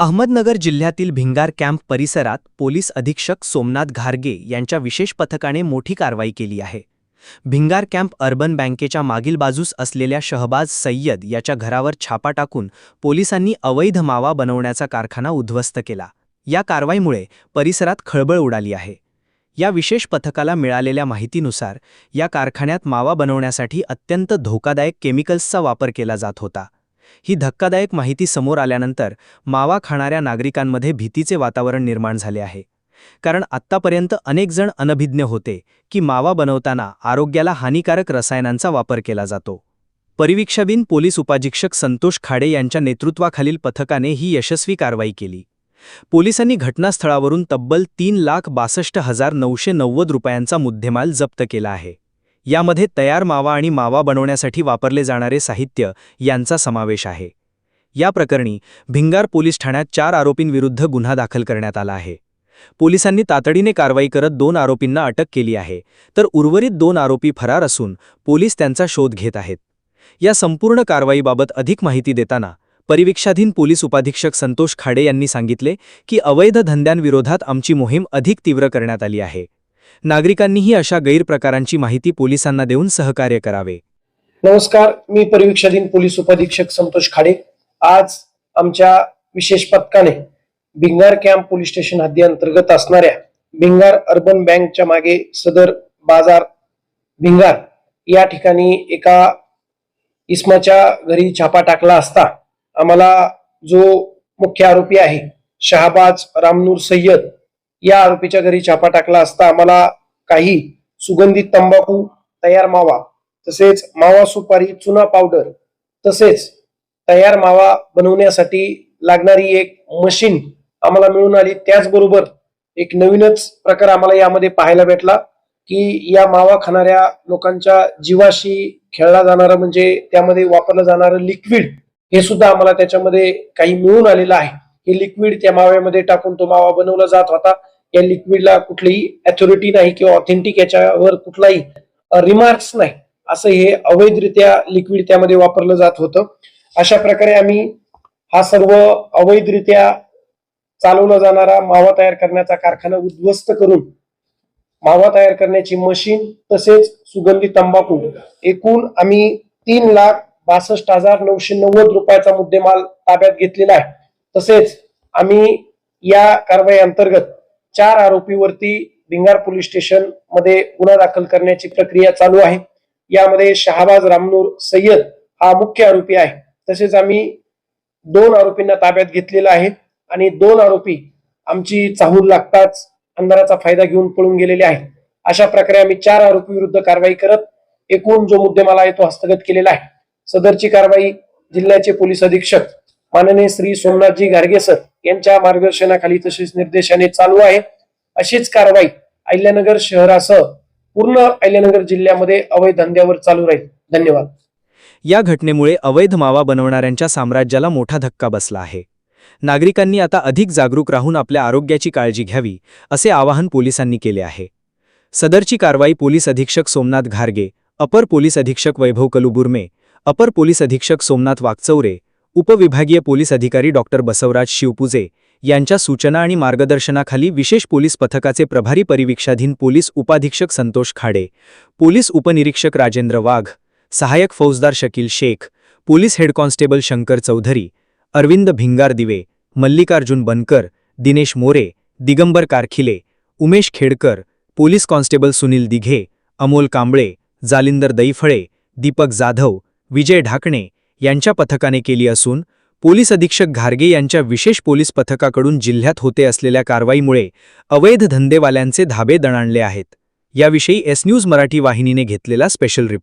अहमदनगर जिल्ह्यातील भिंगार कॅम्प परिसरात पोलीस अधीक्षक सोमनाथ घारगे यांच्या विशेष पथकाने मोठी कारवाई केली आहे. भिंगार कॅम्प अर्बन बँकेच्या मागील बाजूस असलेल्या शहबाज सय्यद याच्या घरावर छापा टाकून पोलिसांनी अवैध मावा बनवण्याचा कारखाना उद्ध्वस्त केला. या कारवाईमुळे परिसरात खळबळ उडाली आहे. या विशेष पथकाला मिळालेल्या माहितीनुसार या कारखान्यात मावा बनवण्यासाठी अत्यंत धोकादायक केमिकल्सचा वापर केला जात होता. ही धक्कादायक माहिती समोर आल्यानंतर मावा खाणाऱ्या नागरिकांमध्ये भीतीचे वातावरण निर्माण झाले आहे. कारण आत्तापर्यंत अनेकजण अनभिज्ञ होते की मावा बनवताना आरोग्याला हानिकारक रसायनांचा वापर केला जातो. परिवीक्षाबीन पोलीस उपाधीक्षक संतोष खाडे यांच्या नेतृत्वाखालील पथकाने ही यशस्वी कारवाई केली. पोलिसांनी घटनास्थळावरून तब्बल तीन लाख बासष्ट हजार नऊशे नव्वद रुपयांचा मुद्देमाल जप्त केला आहे. यामध्ये तयार मावा आणि मावा बनवण्यासाठी वापरले जाणारे साहित्य यांचा समावेश आहे. या प्रकरणी भिंगार पोलीस ठाण्यात चार आरोपींविरुद्ध गुन्हा दाखल करण्यात आला आहे. पोलिसांनी तातडीने कारवाई करत दोन आरोपींना अटक केली आहे तर उर्वरित दोन आरोपी फरार असून पोलीस त्यांचा शोध घेत आहेत. या संपूर्ण कारवाईबाबत अधिक माहिती देताना परिवीक्षाधीन पोलीस उपाधीक्षक संतोष खाडे यांनी सांगितले की अवैध धंद्यांविरोधात आमची मोहीम अधिक तीव्र करण्यात आली आहे. नागरिकांनीही अशा गैरप्रकारांची माहिती पोलिसांना देऊन सहकार्य करावे. नमस्कार मी परिवीक्षाधीन पोलीस उपाधीक्षक संतोष खाडे. आज आमच्या विशेष पथकाने भिंगार कॅम्प पोलीस स्टेशन हद्दी अंतर्गत असणाऱ्या भिंगार अर्बन बँकच्या मागे सदर बाजार भिंगार या ठिकाणी एका इस्माच्या घरी छापा टाकला असता आम्हाला जो मुख्य आरोपी आहे शहाबाज रामनूर सय्यद या आरोपीच्या घरी छापा टाकला असता आम्हाला काही सुगंधित तंबाखू तयार मावा तसेच मावा सुपारी चुना पावडर तसेच तयार मावा बनवण्यासाठी लागणारी एक मशीन आम्हाला मिळून आली. त्याचबरोबर एक नवीनच प्रकार आम्हाला यामध्ये पाहायला भेटला की या मावा खाणाऱ्या लोकांच्या जीवाशी खेळला जाणारा म्हणजे त्यामध्ये वापरलं जाणारं लिक्विड हे सुद्धा आम्हाला त्याच्यामध्ये काही मिळून आलेलं आहे. हे लिक्विड त्या माव्यामध्ये टाकून तो मावा बनवला जात होता. या लिक्विडला कुठलीही अथॉरिटी नाही किंवा ऑथेंटिक याच्यावर कुठलाही रिमार्क्स नाही. असं हे अवैधरित्या लिक्विड त्यामध्ये वापरलं जात होतं. अशा प्रकारे आम्ही हा सर्व अवैधरित्या चालवला जाणारा मावा तयार करण्याचा कारखाना उद्ध्वस्त करून मावा तयार करण्याची मशीन तसेच सुगंधी तंबाखू एकूण आम्ही तीन लाख बासष्ट हजार नऊशे नव्वद रुपयाचा मुद्देमाल ताब्यात घेतलेला आहे. तसेच आम्ही या कारवाई अंतर्गत चार आरोपीवरती भिंगार पोलीस स्टेशनमध्ये गुन्हा दाखल करण्याची प्रक्रिया चालू आहे. यामध्ये शहाबाज रामनूर सय्यद हा मुख्य आरोपी आहे. तसेच आम्ही दोन आरोपींना ताब्यात घेतलेला आहे आणि दोन आरोपी आमची चाहूल लागताच अंधाराचा फायदा घेऊन पळून गेलेले आहेत. अशा प्रकारे आम्ही चार आरोपी विरुद्ध कारवाई करत एकूण जो मुद्देमाला आहे तो हस्तगत केलेला आहे. सदरची कारवाई जिल्ह्याचे पोलीस अधीक्षक माननीय श्री सोमनाथजी गार्गे सर यांच्या मार्गदर्शनाखाली तसेच निर्देशाने चालू आहे. अशीच कारवाई अहिल्यानगर शहरासह पूर्ण अहिल्यानगर जिल्ह्यामध्ये अवैध धंद्यावर चालू राहील. धन्यवाद. या घटनेमुळे अवैध मावा बनवणाऱ्यांच्या साम्राज्याला मोठा धक्का बसला आहे. नागरिकांनी आता अधिक जागरूक राहून आपल्या आरोग्याची काळजी घ्यावी असे आवाहन पोलिसांनी केले आहे. सदरची कारवाई पोलीस अधीक्षक सोमनाथ घारगे अपर पोलीस अधीक्षक वैभव कलुबुर्मे अपर पोलीस अधीक्षक सोमनाथ वागचौरे उपविभागीय पोलीस अधिकारी डॉक्टर बसवराज शिवपुजे यांच्या सूचना आणि मार्गदर्शनाखाली विशेष पोलीस पथकाचे प्रभारी परिवीक्षाधीन पोलीस उपाधीक्षक संतोष खाडे पोलीस उपनिरीक्षक राजेंद्र वाघ सहायक फौजदार Shakil Shaikh police head constable Shankar Chaudhari Arvind Bhingardive Mallikarjun Bankar Dinesh More Digambar Karkhile Umesh Khedkar police constable Sunil Dighe Amol Kamble Jalindar Daiphale Deepak Jadhav Vijay Dhakne यांच्या पथकाने केली असून police अधीक्षक घारगे यांच्या विशेष पोलीस पथकाकडून जिल्ह्यात होते असलेल्या कारवाईमुळे अवैध धंदेवाल्यांचे धाबे दणाणले आहेत. याविषयी एस न्यूज मराठी वाहिनीने घेतलेला स्पेशल रिपोर्ट.